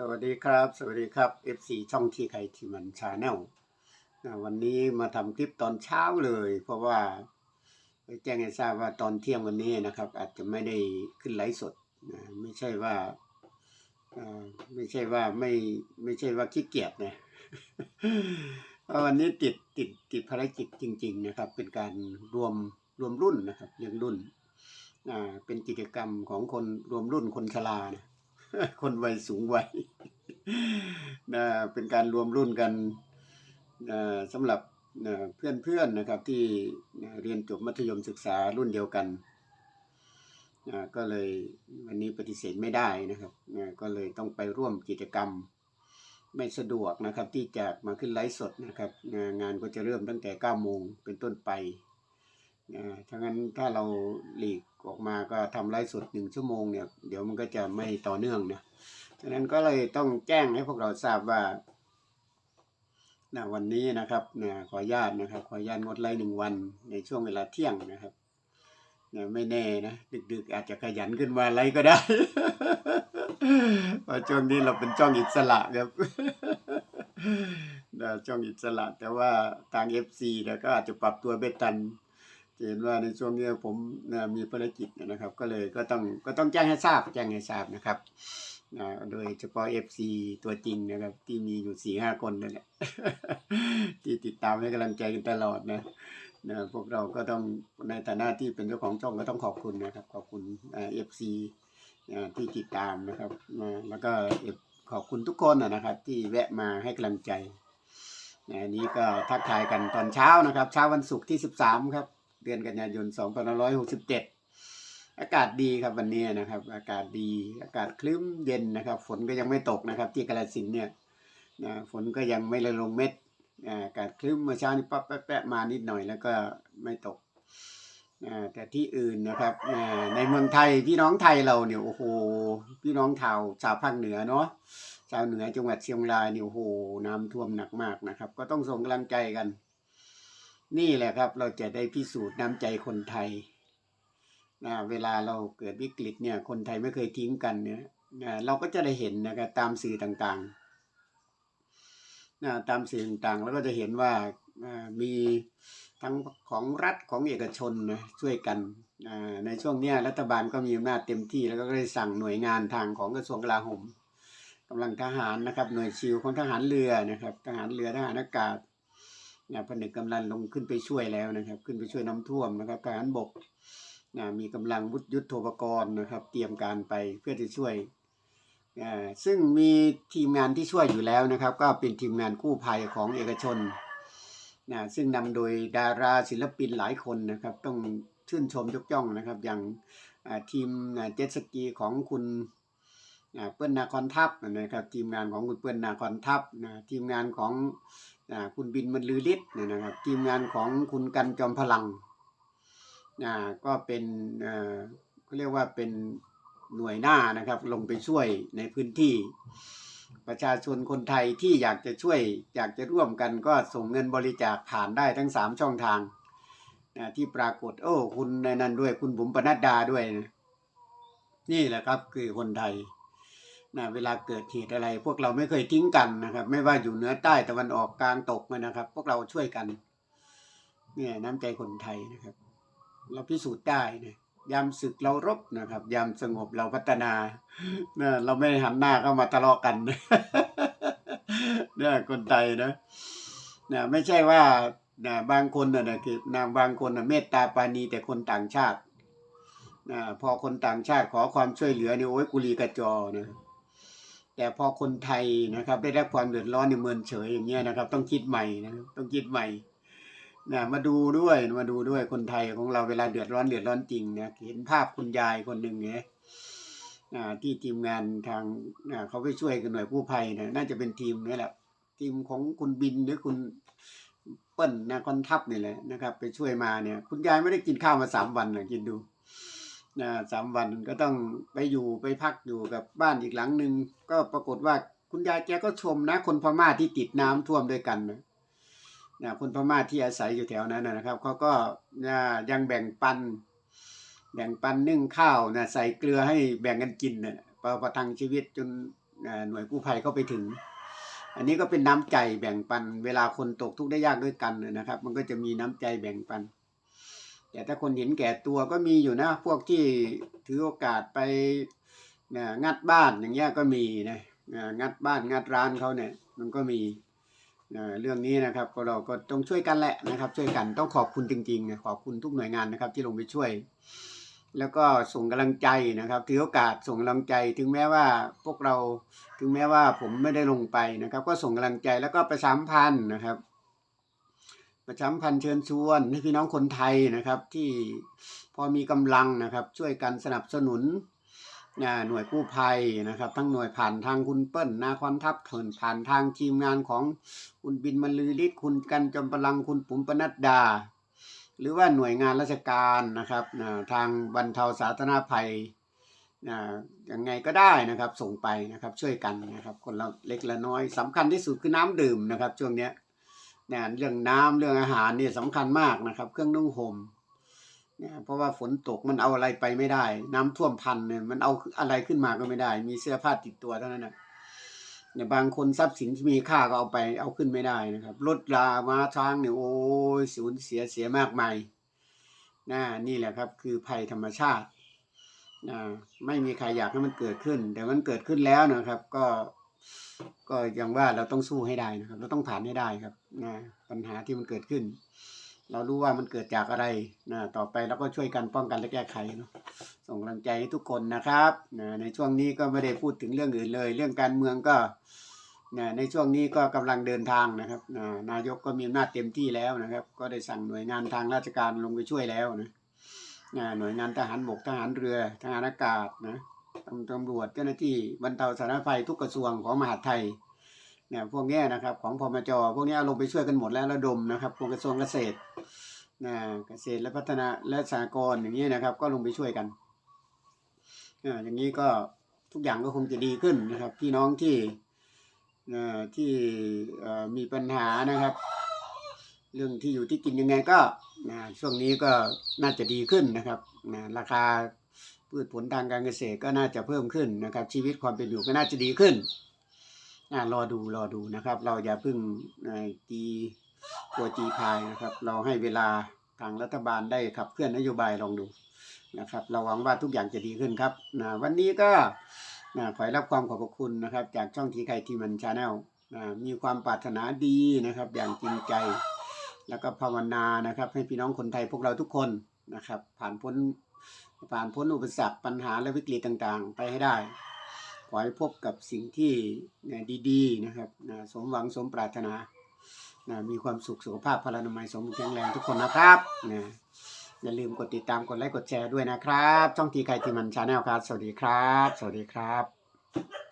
สวัสดีครับ สวัสดีครับ FC ช่องที่ใครที่มันชาแนลนะวันนี้มาทำคลิปตอนเช้าเลย เพราะว่าไปแจ้งให้ทราบว่าตอนเที่ยงวันนี้นะครับ อาจจะไม่ได้ขึ้นไลฟ์สดนะไม่ใช่ว่าไม่ใช่ว่าไม่ไม่ใช่ว่าขี้เกียจนะเพราะวันนี้ติดติดติดภารกิจจริง ๆ นะครับ เป็นการรวมรวมรุ่นนะครับเรียงรุ่นเป็นกิจกรรมของคนรวมรุ่นคนชรานะ คนวัยสูงวัยนะเป็นการรวมรุ่นกันนะสำหรับเพื่อนเพื่อนๆนะครับที่นะเรียนจบมัธยมศึกษารุ่นเดียวกันนะก็เลยวันนี้ปฏิเสธไม่ได้นะครับนะก็เลยต้องไปร่วมกิจกรรมไม่สะดวกนะครับที่จะมาขึ้นไลฟ์สดนะครับนะงานก็จะเริ่มตั้งแต่9โมงเป็นต้นไปนะถ้างั้นถ้าเราหลีก ออกมาก็ทำไลฟ์สดหนึ่งชั่วโมงเนี่ยเดี๋ยวมันก็จะไม่ต่อเนื่องนะฉะนั้นก็เลยต้องแจ้งให้พวกเราทราบว่านะวันนี้นะครับนะขออนุญาตนะครับ ขออนุญาตงดไลฟ์หนึ่งวันในช่วงเวลาเที่ยงนะครับนะไม่แน่นะดึกๆอาจจะขยันขึ้นมาไลฟ์ก็ได้เพราะช่วงนี้เราเป็นช่องอิสระครับนะช่องอิสระแต่ว่าทาง FC เนี่ยก็อาจจะปรับตัวไม่ทัน เห็นว่าในช่วงนี้ผมนะมีภารกิจนะครับ ก็เลยก็ต้องก็ต้องแจ้งให้ทราบแจ้งให้ทราบนะครับนะโดยเฉพาะ FC ตัวจริงนะครับ ที่มีอยู่สี่ห้าคนนั่นแหละที่ติดตามให้กำลังใจกันตลอดนะนะพวกเราก็ต้องในฐานะที่เป็นเจ้าของช่องก็ต้องขอบคุณนะครับ ขอบคุณเอฟซีที่ติดตามนะครับนะแล้วก็ขอบคุณทุกคนนะครับ ที่แวะมาให้กำลังใจนะนี้ก็ทักทายกันตอนเช้านะครับ เช้าวันศุกร์ที่ 13 ครับ เดือนกันยายน2567 อากาศดีครับวันนี้นะครับ อากาศดี อากาศคลึ้มเย็นนะครับ ฝนก็ยังไม่ตกนะครับ ที่กาฬสินเนี่ยนะฝนก็ยังไม่เลยลงเม็ดอากาศคลึ้มเมื่อเช้านี้ปั๊บแป๊ะมานิดหน่อยแล้วก็ไม่ตกแต่ที่อื่นนะครับในเมืองไทยพี่น้องไทยเราเนี่ยโอ้โหพี่น้องชาวชาวภาคเหนือเนาะชาวเหนือจังหวัดเชียงรายเนี่ยโอ้โหน้ำท่วมหนักมากนะครับ ก็ต้องส่งกำลังใจกัน นี่แหละครับ เราจะได้พิสูจน์น้ำใจคนไทยนะเวลาเราเกิดวิกฤตเนี่ย คนไทยไม่เคยทิ้งกันเนี่ยนะเราก็จะได้เห็นนะครับตามสื่อต่างๆนะตามสื่อต่างๆ แล้วก็จะเห็นว่ามีทั้งของรัฐของเอกชนนะช่วยกันในช่วงนี้รัฐบาลก็มีอำนาจเต็มที่แล้วก็ได้สั่งหน่วยงานทางของกระทรวงกลาโหมกำลังทหารนะครับ หน่วยชิวของทหารเรือนะครับ ทหารเรือทหารอากาศ นะผนึกกำลังลงขึ้นไปช่วยแล้วนะครับ ขึ้นไปช่วยน้ำท่วมนะครับทหารบกนะมีกำลังวุธยุทโธปกรณ์นะครับ เตรียมการไปเพื่อที่ช่วยอ่าซึ่งมีทีมงานที่ช่วยอยู่แล้วนะครับ ก็เป็นทีมงานกู้ภัยของเอกชนนะซึ่งนำโดยดาราศิลปินหลายคนนะครับ ต้องชื่นชมยกย่องนะครับ อย่างทีมเจ็ตสกีของคุณเปิ้ลนาคอนทัพนะครับ ทีมงานของคุณเปิ้ลนาคอนทัพนะทีมงานของ คุณบินบรรลือฤทธิ์นะครับทีมงานของคุณกันจอมพลังก็เป็นเขาเรียกว่าเป็นหน่วยหน้านะครับลงไปช่วยในพื้นที่ ประชาชนคนไทยที่อยากจะช่วย อยากจะร่วมกันก็ส่งเงินบริจาคผ่านได้ทั้งสามช่องทางนะที่ปรากฏโอ้คุณในนั้นด้วยคุณบุ๋มปนัดดาด้วยนะนี่แหละครับคือคนไทย นะเวลาเกิดเหตุอะไร พวกเราไม่เคยทิ้งกันนะครับ ไม่ว่าอยู่เหนือใต้ตะวันออกกลางตกนะครับ พวกเราช่วยกัน เนี่ยน้ำใจคนไทยนะครับ เราพิสูจน์ได้นะยามศึกเรารบนะครับ ยามสงบเราพัฒนาเนี่ยเราไม่หันหน้าเข้ามาทะเลาะกันเนี่ยคนไทยนะนะไม่ใช่ว่านะบางคนนะนะคือนะบางคนนะเมตตาปาณีแต่คนต่างชาตินะพอคนต่างชาติขอความช่วยเหลือนี่โอ้ยกุลีกระจอนะ แต่พอคนไทยนะครับ ได้รับความเดือดร้อนในเมืองเฉยอย่างเงี้ยนะครับ ต้องคิดใหม่นะครับต้องคิดใหม่นะมาดูด้วยมาดูด้วยคนไทยของเราเวลาเดือดร้อนเดือดร้อนจริงนะเห็นภาพคุณยายคนหนึ่งไงอ่าที่ทีมงานทางอ่าเขาไปช่วยกันหน่วยกู้ภัยนะน่าจะเป็นทีมนี่แหละทีมของคุณบินหรือคุณเปิ้ลนะคอนทัพนี่แหละนะครับ ไปช่วยมาเนี่ย คุณยายไม่ได้กินข้าวมาสามวันนะกินดู สามวันก็ต้องไปอยู่ไปพักอยู่กับบ้านอีกหลังหนึ่งก็ปรากฏว่าคุณยายแกก็ชมนะ คนพม่าที่ติดน้ำท่วมด้วยกันนะนะคนพม่าที่อาศัยอยู่แถวนั้นนะครับเขาก็นะยังแบ่งปัน แบ่งปันนึ่งข้าวนะใส่เกลือให้แบ่งกันกินนะประประทังชีวิตจนหน่วยกู้ภัยเข้าไปถึง อันนี้ก็เป็นน้ำใจแบ่งปัน เวลาคนตกทุกข์ได้ยากด้วยกันนะครับ มันก็จะมีน้ำใจแบ่งปัน แต่ถ้าคนเห็นแก่ตัวก็มีอยู่นะ พวกที่ถือโอกาสไปงัดบ้านอย่างเงี้ยก็มีนะงัดบ้านงัดร้านเขาเนี่ย มันก็มีเรื่องนี้นะครับก็เราก็ต้องช่วยกันแหละนะครับ ช่วยกันต้องขอบคุณจริงๆนะขอบคุณทุกหน่วยงานนะครับ ที่ลงไปช่วย แล้วก็ส่งกำลังใจนะครับถือโอกาสส่งกำลังใจถึงแม้ว่าพวกเราถึงแม้ว่าผมไม่ได้ลงไปนะครับ ก็ส่งกำลังใจแล้วก็ประชาสัมพันธ์นะครับ ประชาสัมพันธ์เชิญชวนให้พี่น้องคนไทยนะครับ ที่พอมีกำลังนะครับ ช่วยกันสนับสนุนหน่วยกู้ภัยนะครับ ทั้งหน่วยผ่านทางคุณเปิ้ลนาคอนทัพเถินผ่านทางทีมงานของคุณบินบรรลือฤทธิ์คุณกันจอมพลังคุณปุ๋มปนัดดา หรือว่าหน่วยงานราชการนะครับทางบรรเทาสาธารณภัยอ่ายังไงก็ได้นะครับ ส่งไปนะครับช่วยกันนะครับ คนละเล็กละน้อยสำคัญที่สุดคือน้ำดื่มนะครับ ช่วงเนี้ย เนะเรื่องน้ำเรื่องอาหารเนี่ยสำคัญมากนะครับ เครื่องนุ่งห่มเนะเพราะว่าฝนตกมันเอาอะไรไปไม่ได้ น้ำท่วมพันเนี่ยมันเอาอะไรขึ้นมาก็ไม่ได้ มีเสื้อผ้าติดตัวเท่านั้นนะเนี่ยบางคนทรัพย์สินที่มีค่าก็เอาไปเอาขึ้นไม่ได้นะครับรถรามาช้างเนี่ยโอ้ยสูญเสียเสียมากมายนะนี่แหละครับคือภัยธรรมชาตินะไม่มีใครอยากให้มันเกิดขึ้น แต่มันเกิดขึ้นแล้วนะครับ ก็ ก็อยังว่าเราต้องสู้ให้ได้นะครับ เราต้องผ่านให้ได้ครับนะปัญหาที่มันเกิดขึ้น เรารู้ว่ามันเกิดจากอะไรนะต่อไปเราก็ช่วยกันป้องกันและแก้ไขเนาะส่งกำลังใจให้ทุกคนนะครับนะในช่วงนี้ก็ไม่ได้พูดถึงเรื่องอื่นเลย เรื่องการเมืองก็นะในช่วงนี้ก็กำลังเดินทางนะครับนะนายกก็มีอำนาจเต็มที่แล้วนะครับ ก็ได้สั่งหน่วยงานทางราชการลงไปช่วยแล้วนะนะหน่วยงานทหารบกทหารเรือทหารอากาศนะ ตำรวจเจ้าหน้าที่บรรเทาสาธารณภัยทุกกระทรวงของมหาดไทยเนี่ยพวกนี้นะครับของพมจพวกนี้ลงไปช่วยกันหมดแล้วระดมนะครับพวกกระทรวงเกษตรนะเกษตรและพัฒนาและสหกรณ์อย่างนี้นะครับ ก็ลงไปช่วยกันอ่าอย่างนี้ก็ทุกอย่างก็คงจะดีขึ้นนะครับ พี่น้องที่ที่มีปัญหานะครับ เรื่องที่อยู่ที่กินยังไงก็นะช่วงนี้ก็น่าจะดีขึ้นนะครับราคา พืชผลทางการเกษตรก็น่าจะเพิ่มขึ้นนะครับ ชีวิตความเป็นอยู่ก็น่าจะดีขึ้นรอดูรอดูนะครับ เราอย่าเพิ่งตีตัวจีพายนะครับ เราให้เวลาทางรัฐบาลได้ขับเคลื่อนนโยบายลองดูนะครับ เราหวังว่าทุกอย่างจะดีขึ้นครับนะวันนี้ก็นะขอรับความขอบพระคุณนะครับ จากช่องทีไคทีมันชาแนลนะมีความปรารถนาดีนะครับ อย่างจริงใจ แล้วก็ภาวนานะครับ ให้พี่น้องคนไทยพวกเราทุกคนนะครับ ผ่านพ้น ผ่านพ้นอุปสรรคปัญหาและวิกฤตต่างๆ ไปให้ได้ ขอให้พบกับสิ่งที่ดีๆนะครับนะสมหวังสมปรารถนานะมีความสุขสุขภาพพลานามัยสมบูรณ์แข็งแรงทุกคนนะครับนะอย่าลืมกดติดตามกดไลค์กดแชร์ด้วยนะครับช่องทีไคทีมันชาแนลครับ สวัสดีครับ สวัสดีครับ